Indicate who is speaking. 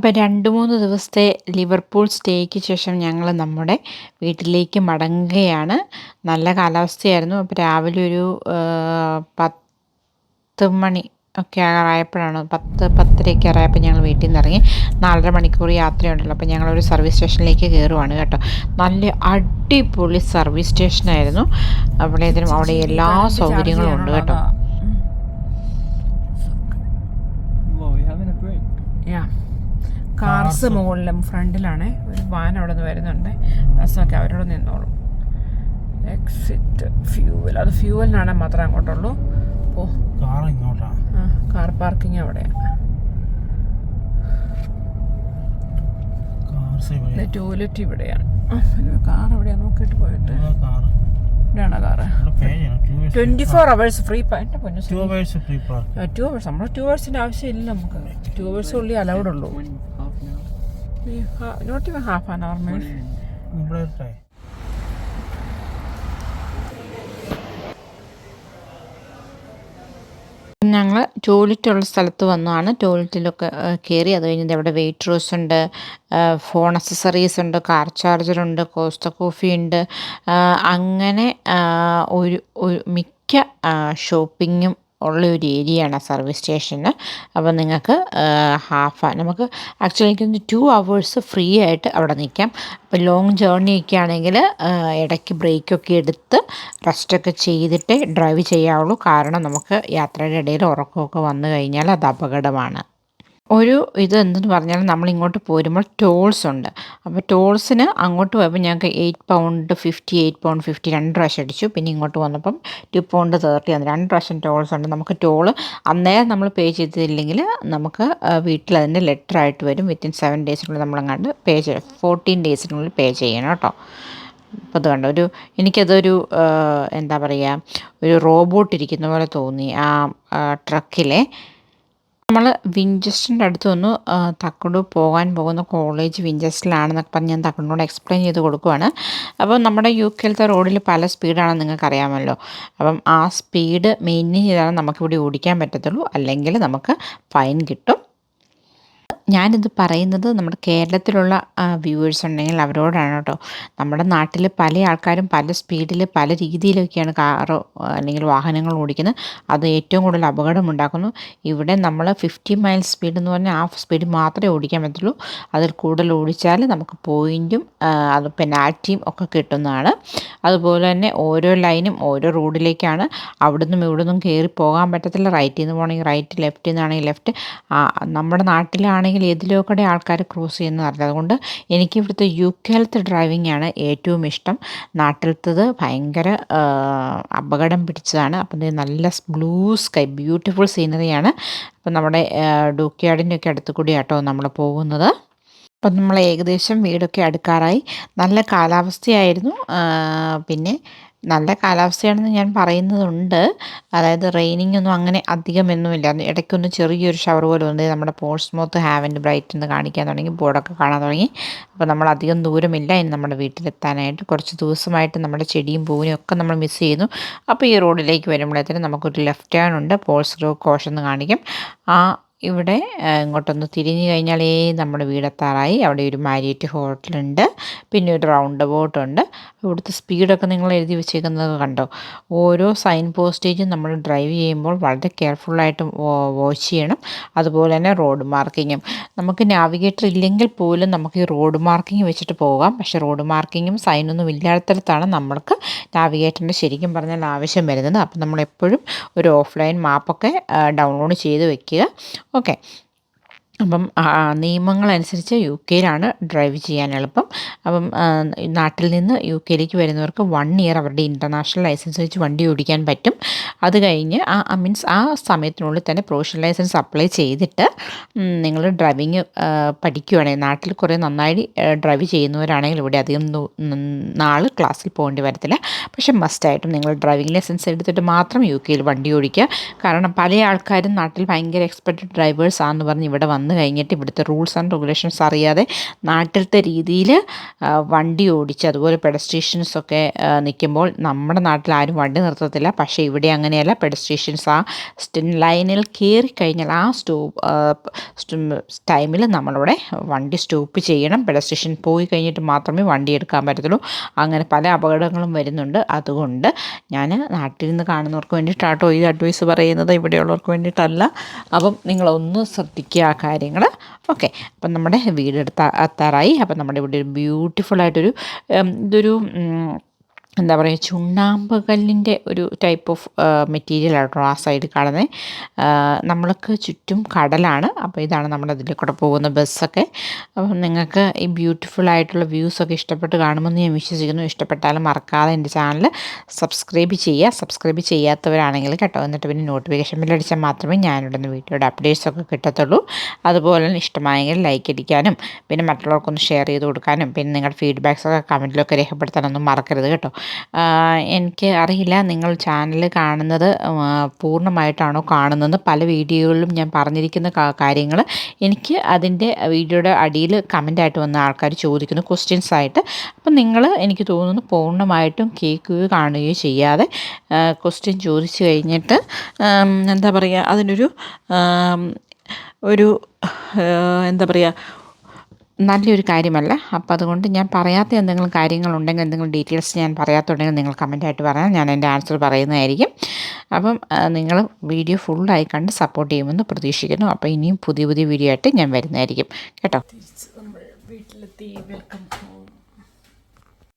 Speaker 1: അപ്പോൾ രണ്ട് മൂന്ന് ദിവസത്തെ ലിവർപൂൾ സ്റ്റേക്ക് ശേഷം ഞങ്ങൾ നമ്മുടെ വീട്ടിലേക്ക് മടങ്ങുകയാണ്. നല്ല കാലാവസ്ഥയായിരുന്നു. അപ്പോൾ രാവിലെ ഒരു പത്ത് മണി ഒക്കെ ആയപ്പോഴാണ് പത്ത് പത്തരയൊക്കെ ആയപ്പോൾ ഞങ്ങൾ വീട്ടിൽ നിന്ന് ഇറങ്ങി. നാലര മണിക്കൂർ യാത്രയുണ്ടല്ലോ. അപ്പോൾ ഞങ്ങളൊരു സർവീസ് സ്റ്റേഷനിലേക്ക് കയറുവാണ് കേട്ടോ. നല്ല അടിപൊളി സർവീസ് സ്റ്റേഷനായിരുന്നു. അവിടേതിനും അവിടെ എല്ലാ സൗകര്യങ്ങളും ഉണ്ട് കേട്ടോ.
Speaker 2: കാർസ് മുകളിലും ഫ്രണ്ടിലാണ് ഒരു വാൻ അവിടെ നിന്ന് വരുന്നുണ്ട്. ബസ്സൊക്കെ അവരോട് നിന്നോളൂ. എക്സിറ്റ് ഫ്യൂവൽ അത് ഫ്യൂവലിനാണ് മാത്രമേ അങ്ങോട്ടുള്ളൂ. ഓ
Speaker 3: കാർ ഇങ്ങോട്ടാ?
Speaker 2: ആ കാർ പാർക്കിംഗ് അവിടെയാണ് ടോയ്ലറ്റ് ഇവിടെയാണ്. പിന്നെ കാർ എവിടെയാണ് നോക്കിയിട്ട് പോയിട്ട്. ഇവിടെയാണ് car twenty four hours free എന്റെ പൊന്നു
Speaker 3: ടു അവേഴ്സ്
Speaker 2: നമ്മൾ ടു അവേഴ്സിന്റെ ആവശ്യമില്ല നമുക്ക്. ടു അവേഴ്സ് ഉള്ളി അലൗഡ് ഉള്ളൂ. ഹാഫ് ആൻ അവർ മീൻസ്
Speaker 3: ഇവിടെ ഇട്ടേ
Speaker 1: ഞങ്ങൾ ടോയ്ലറ്റുള്ള സ്ഥലത്ത് വന്നതാണ്. ടോയ്ലറ്റിലൊക്കെ കയറി അത് കഴിഞ്ഞ് അവിടെ വെയിറ്റ് റോസ് ഉണ്ട് ഫോൺ അക്സസറീസ് ഉണ്ട് കാർ ചാർജർ ഉണ്ട് കോസ്റ്റ കോഫി ഉണ്ട്. അങ്ങനെ ഒരു ഒരു മിക്ക ഷോപ്പിങ്ങും ഉള്ള ഒരു ഏരിയയാണ് സർവീസ് സ്റ്റേഷന്. അപ്പോൾ നിങ്ങൾക്ക് ഹാഫ് നമുക്ക് ആക്ച്വലി എനിക്ക് ടു അവേഴ്സ് ഫ്രീ ആയിട്ട് അവിടെ നിൽക്കാം. അപ്പോൾ ലോങ് ജേർണി ഒക്കെ ആണെങ്കിൽ ഇടയ്ക്ക് ബ്രേക്കൊക്കെ എടുത്ത് റെസ്റ്റൊക്കെ ചെയ്തിട്ടേ ഡ്രൈവ് ചെയ്യാവുള്ളൂ. കാരണം നമുക്ക് യാത്രയുടെ ഇടയിൽ ഉറക്കമൊക്കെ വന്നു കഴിഞ്ഞാൽ അത് അപകടമാണ്. ഒരു ഇത് എന്തെന്ന് പറഞ്ഞാൽ നമ്മൾ ഇങ്ങോട്ട് പോരുമ്പോൾ ടോൾസ് ഉണ്ട്. അപ്പോൾ ടോൾസിന് അങ്ങോട്ട് പോയപ്പോൾ ഞങ്ങൾക്ക് eight pound fifty eight pound fifty രണ്ട് പ്രാവശ്യം അടിച്ചു. പിന്നെ ഇങ്ങോട്ട് വന്നപ്പം ടു പൗണ്ട് തേർട്ടി ആണ് രണ്ട് പ്രാവശ്യം ടോൾസ് ഉണ്ട്. നമുക്ക് ടോൾ അന്നേരം നമ്മൾ പേ ചെയ്തില്ലെങ്കിൽ നമുക്ക് വീട്ടിൽ അതിന്റെ ലെറ്റർ ആയിട്ട് വരും. വിത്തിൻ സെവൻ ഡേയ്സിനുള്ളിൽ നമ്മളങ്ങാണ്ട് പേ ചെയ്യാം ഫോർട്ടീൻ ഡേയ്സിനുള്ളിൽ പേ ചെയ്യണം കേട്ടോ. അപ്പോൾ അത് കണ്ട? ഒരു എനിക്കതൊരു എന്താ പറയുക ഒരു റോബോട്ട് ഇരിക്കുന്ന പോലെ തോന്നി. ആ ട്രക്കിലെ നമ്മൾ വിഞ്ചസ്റ്ററിന്റെ അടുത്ത് ഒന്ന് തക്കുണ്ടു പോകാൻ പോകുന്ന കോളേജ് വിഞ്ചസ്റ്ററിലാണെന്നൊക്കെ പറഞ്ഞ് ഞാൻ തക്കടിനോട് എക്സ്പ്ലെയിൻ ചെയ്ത് കൊടുക്കുവാണ്. അപ്പോൾ നമ്മുടെ യു കെയിലത്തെ റോഡിൽ പല സ്പീഡാണ് നിങ്ങൾക്ക് അറിയാമല്ലോ. അപ്പം ആ സ്പീഡ് മെയിന്റെയിൻ ചെയ്താൽ നമുക്കിവിടെ ഓടിക്കാൻ പറ്റത്തുള്ളൂ. അല്ലെങ്കിൽ നമുക്ക് ഫൈൻ കിട്ടും. ഞാനിത് പറയുന്നത് നമ്മുടെ കേരളത്തിലുള്ള വ്യൂവേഴ്സ് ഉണ്ടെങ്കിൽ അവരോടാണ് കേട്ടോ. നമ്മുടെ നാട്ടിൽ പല ആൾക്കാരും പല സ്പീഡിൽ പല രീതിയിലൊക്കെയാണ് കാറ് അല്ലെങ്കിൽ വാഹനങ്ങൾ ഓടിക്കുന്നത്. അത് ഏറ്റവും കൂടുതൽ അപകടം ഉണ്ടാക്കുന്നു. ഇവിടെ നമ്മൾ ഫിഫ്റ്റി മൈൽ സ്പീഡ് എന്ന് പറഞ്ഞാൽ ആ സ്പീഡ് മാത്രമേ ഓടിക്കാൻ പറ്റുള്ളൂ. അതിൽ കൂടുതൽ ഓടിച്ചാൽ നമുക്ക് പോയിന്റും അത് പെനാൽറ്റിയും ഒക്കെ കിട്ടുന്നതാണ്. അതുപോലെ തന്നെ ഓരോ ലൈനും ഓരോ റോഡിലേക്കാണ് അവിടുന്നും ഇവിടുന്നും കയറി പോകാൻ പറ്റത്തില്ല. റൈറ്റിൽ നിന്ന് പോകണമെങ്കിൽ റൈറ്റ് ലെഫ്റ്റിൽ നിന്നാണെങ്കിൽ ലെഫ്റ്റ് നമ്മുടെ നാട്ടിലാണെങ്കിൽ ഏതിലൊക്കെ ആൾക്കാർ ക്രോസ് ചെയ്യുന്നത് അറിയില്ല അതുകൊണ്ട് എനിക്ക് ഇവിടുത്തെ യു കെയിലത്തെ ഡ്രൈവിംഗ് ആണ് ഏറ്റവും ഇഷ്ടം. നാട്ടിലത്തത് ഭയങ്കര അപകടം പിടിച്ചതാണ്. അപ്പം നല്ല ബ്ലൂ സ്കൈ ബ്യൂട്ടിഫുൾ സീനറിയാണ് അപ്പം നമ്മുടെ ഡൂക്കിയാടിന്റെ ഒക്കെ അടുത്ത് കൂടിയാട്ടോ നമ്മൾ പോകുന്നത്. അപ്പം നമ്മൾ ഏകദേശം വീടൊക്കെ അടുക്കാറായി. നല്ല കാലാവസ്ഥയായിരുന്നു. പിന്നെ നല്ല കാലാവസ്ഥയാണെന്ന് ഞാൻ പറയുന്നതുണ്ട്. അതായത് റെയിനിങ് ഒന്നും അങ്ങനെ അധികമൊന്നുമില്ല. ഇടയ്ക്കൊന്ന് ചെറിയൊരു ഷവർ പോലെ ഉണ്ട് നമ്മുടെ പോസ്റ്റ്മോത്ത് ഹാവൻഡ് ബ്രൈറ്റ് എന്ന് കാണിക്കാൻ തുടങ്ങി ബോർഡൊക്കെ കാണാൻ തുടങ്ങി. അപ്പോൾ നമ്മൾ അധികം ദൂരമില്ല. ഇനി നമ്മുടെ വീട്ടിലെത്താനായിട്ട് കുറച്ച് ദിവസമായിട്ട് നമ്മുടെ ചെടിയും പൂവിനും ഒക്കെ നമ്മൾ മിസ് ചെയ്യുന്നു. അപ്പോൾ ഈ റോഡിലേക്ക് വരുമ്പോഴത്തേനും നമുക്കൊരു ലെഫ്റ്റ് ഹാൻഡ് ഉണ്ട്. പോൾസ് റോ കോഷൻ കാണിക്കും. ആ ഇവിടെ ഇങ്ങോട്ടൊന്ന് തിരിഞ്ഞു കഴിഞ്ഞാൽ കഴിഞ്ഞാലേ നമ്മുടെ വീടെത്താറായി. അവിടെ ഒരു മാരിയറ്റ് ഹോട്ടലുണ്ട്. പിന്നെ ഒരു റൗണ്ട് ബോട്ടുണ്ട്. ഇവിടുത്തെ സ്പീഡൊക്കെ നിങ്ങൾ എഴുതി വെച്ചേക്കുന്നത് കണ്ടോ? ഓരോ സൈൻ പോസ്റ്റേജും നമ്മൾ ഡ്രൈവ് ചെയ്യുമ്പോൾ വളരെ കെയർഫുള്ളായിട്ട് വാച്ച് ചെയ്യണം. അതുപോലെ തന്നെ റോഡ് മാർക്കിങ്ങും. നമുക്ക് നാവിഗേറ്റർ ഇല്ലെങ്കിൽ പോലും നമുക്ക് ഈ റോഡ് മാർക്കിംഗ് വെച്ചിട്ട് പോകാം. പക്ഷേ റോഡ് മാർക്കിങ്ങും സൈനൊന്നും ഇല്ലാത്തടത്താണ് നമ്മൾക്ക് നാവിഗേറ്ററിന്റെ ശരിക്കും പറഞ്ഞാൽ ആവശ്യം വരുന്നത്. അപ്പം നമ്മളെപ്പോഴും ഒരു ഓഫ്ലൈൻ മാപ്പൊക്കെ ഡൗൺലോഡ് ചെയ്ത് വെക്കുക. ഓക്കെ അപ്പം ആ, നിയമങ്ങളനുസരിച്ച് യു കെയിലാണ് ഡ്രൈവ് ചെയ്യാൻ എളുപ്പം. അപ്പം നാട്ടിൽ നിന്ന് യു കെയിലേക്ക് വരുന്നവർക്ക് വൺ ഇയർ അവരുടെ ഇന്റർനാഷണൽ ലൈസൻസ് വെച്ച് വണ്ടി ഓടിക്കാൻ പറ്റും. അത് കഴിഞ്ഞ് ആ മീൻസ് ആ സമയത്തിനുള്ളിൽ തന്നെ പ്രൊഫഷണൽ ലൈസൻസ് അപ്ലൈ ചെയ്തിട്ട് നിങ്ങൾ ഡ്രൈവിങ് പഠിക്കുകയാണെങ്കിൽ നാട്ടിൽ കുറേ നന്നായി ഡ്രൈവ് ചെയ്യുന്നവരാണെങ്കിൽ ഇവിടെ അധികം നാൾ ക്ലാസ്സിൽ പോകേണ്ടി വരത്തില്ല. പക്ഷേ മസ്റ്റായിട്ടും നിങ്ങൾ ഡ്രൈവിംഗ് ലൈസൻസ് എടുത്തിട്ട് മാത്രം യു കെയിൽ വണ്ടി ഓടിക്കുക. കാരണം പല ആൾക്കാരും നാട്ടിൽ ഭയങ്കര എക്സ്പെർട്ട് ഡ്രൈവേഴ്സ് ആണെന്ന് പറഞ്ഞ് ഇവിടെ വന്ന് വന്നു കഴിഞ്ഞിട്ട് ഇവിടുത്തെ റൂൾസ് ആൻഡ് റെഗുലേഷൻസ് അറിയാതെ നാട്ടിലത്തെ രീതിയിൽ വണ്ടി ഓടിച്ച് അതുപോലെ പെഡസ്ട്രേഷൻസൊക്കെ നിൽക്കുമ്പോൾ നമ്മുടെ നാട്ടിൽ ആരും വണ്ടി നിർത്തത്തില്ല. പക്ഷേ ഇവിടെ അങ്ങനെയല്ല. പെഡസ്ട്രീഷ്യൻസ് ആ സ്റ്റിൻ ലൈനിൽ കയറി കഴിഞ്ഞാൽ ആ സ്റ്റോപ്പ് ടൈമിൽ നമ്മളവിടെ വണ്ടി സ്റ്റോപ്പ് ചെയ്യണം. പെഡസ്ട്രീഷ്യൻ പോയി കഴിഞ്ഞിട്ട് മാത്രമേ വണ്ടി എടുക്കാൻ പറ്റത്തുള്ളൂ. അങ്ങനെ പല അപകടങ്ങളും വരുന്നുണ്ട്. അതുകൊണ്ട് ഞാൻ നാട്ടിൽ നിന്ന് കാണുന്നവർക്ക് വേണ്ടിയിട്ടാട്ടോ ഈ അഡ്വൈസ് പറയുന്നത്. ഇവിടെയുള്ളവർക്ക് വേണ്ടിയിട്ടല്ല. അപ്പം നിങ്ങളൊന്ന് ശ്രദ്ധിക്കുക ആ കാര്യങ്ങൾ ഓക്കെ. അപ്പം നമ്മുടെ വീടെടുത്ത് എത്താറായി. അപ്പം നമ്മുടെ ഇവിടെ ഒരു ബ്യൂട്ടിഫുള്ളായിട്ടൊരു ഇതൊരു എന്താ പറയുക ചുണ്ണാമ്പ് കല്ലിന്റെ ഒരു ടൈപ്പ് ഓഫ് മെറ്റീരിയൽ ആട്ടോ ആ സൈഡ് കാണുന്നത് നമ്മൾക്ക് ചുറ്റും കടലാണ്. അപ്പോൾ ഇതാണ് നമ്മുടെ അതിൽ കൂടെ പോകുന്ന ബസ്സൊക്കെ അപ്പം നിങ്ങൾക്ക് ഈ ബ്യൂട്ടിഫുൾ ആയിട്ടുള്ള വ്യൂസൊക്കെ ഇഷ്ടപ്പെട്ട് കാണുമെന്ന് ഞാൻ വിശ്വസിക്കുന്നു. ഇഷ്ടപ്പെട്ടാലും മറക്കാതെ എന്റെ ചാനൽ സബ്സ്ക്രൈബ് ചെയ്യുക. സബ്സ്ക്രൈബ് ചെയ്യാത്തവരാണെങ്കിൽ കേട്ടോ എന്നിട്ട് പിന്നെ നോട്ടിഫിക്കേഷൻ ബില്ലടിച്ചാൽ മാത്രമേ ഞാനിവിടുന്ന് വീഡിയോയുടെ അപ്ഡേറ്റ്സ് ഒക്കെ കിട്ടത്തുള്ളൂ. അതുപോലെ തന്നെ ഇഷ്ടമായെങ്കിൽ ലൈക്ക് അടിക്കാനും പിന്നെ മറ്റുള്ളവർക്കൊന്ന് ഷെയർ ചെയ്ത് കൊടുക്കാനും പിന്നെ നിങ്ങളുടെ ഫീഡ്ബാക്സ് ഒക്കെ കമന്റിലൊക്കെ രേഖപ്പെടുത്താനൊന്നും മറക്കരുത് കേട്ടോ. എനിക്ക് അറിയില്ല നിങ്ങൾ ചാനൽ കാണുന്നത് പൂർണമായിട്ടാണോ കാണുന്നത് പല വീഡിയോകളിലും ഞാൻ പറഞ്ഞിരിക്കുന്ന കാര്യങ്ങൾ എനിക്ക് അതിന്റെ വീഡിയോയുടെ അടിയിൽ കമന്റായിട്ട് വന്ന ആൾക്കാർ ചോദിക്കുന്നു ക്വസ്റ്റ്യൻസ് ആയിട്ട്. അപ്പം നിങ്ങൾ എനിക്ക് തോന്നുന്നു പൂർണമായിട്ടും കേൾക്കുകയോ കാണുകയോ ചെയ്യാതെ ക്വസ്റ്റ്യൻ ചോദിച്ചു കഴിഞ്ഞിട്ട് എന്താ പറയുക അതിനൊരു ഒരു എന്താ പറയുക നല്ലൊരു കാര്യമല്ല. അപ്പോൾ അതുകൊണ്ട് ഞാൻ പറയാത്ത എന്തെങ്കിലും കാര്യങ്ങളുണ്ടെങ്കിൽ എന്തെങ്കിലും ഡീറ്റെയിൽസ് ഞാൻ പറയാത്തുണ്ടെങ്കിൽ നിങ്ങൾ കമന്റായിട്ട് പറയാം ഞാൻ എന്റെ ആൻസർ പറയുന്നതായിരിക്കും. അപ്പം നിങ്ങൾ വീഡിയോ ഫുള്ളായി കണ്ട് സപ്പോർട്ട് ചെയ്യുമെന്ന് പ്രതീക്ഷിക്കുന്നു. അപ്പോൾ ഇനിയും പുതിയ പുതിയ വീഡിയോ ആയിട്ട് ഞാൻ വരുന്നതായിരിക്കും. കേട്ടോ?
Speaker 2: വീട്ടിലെത്തി വെൽക്കം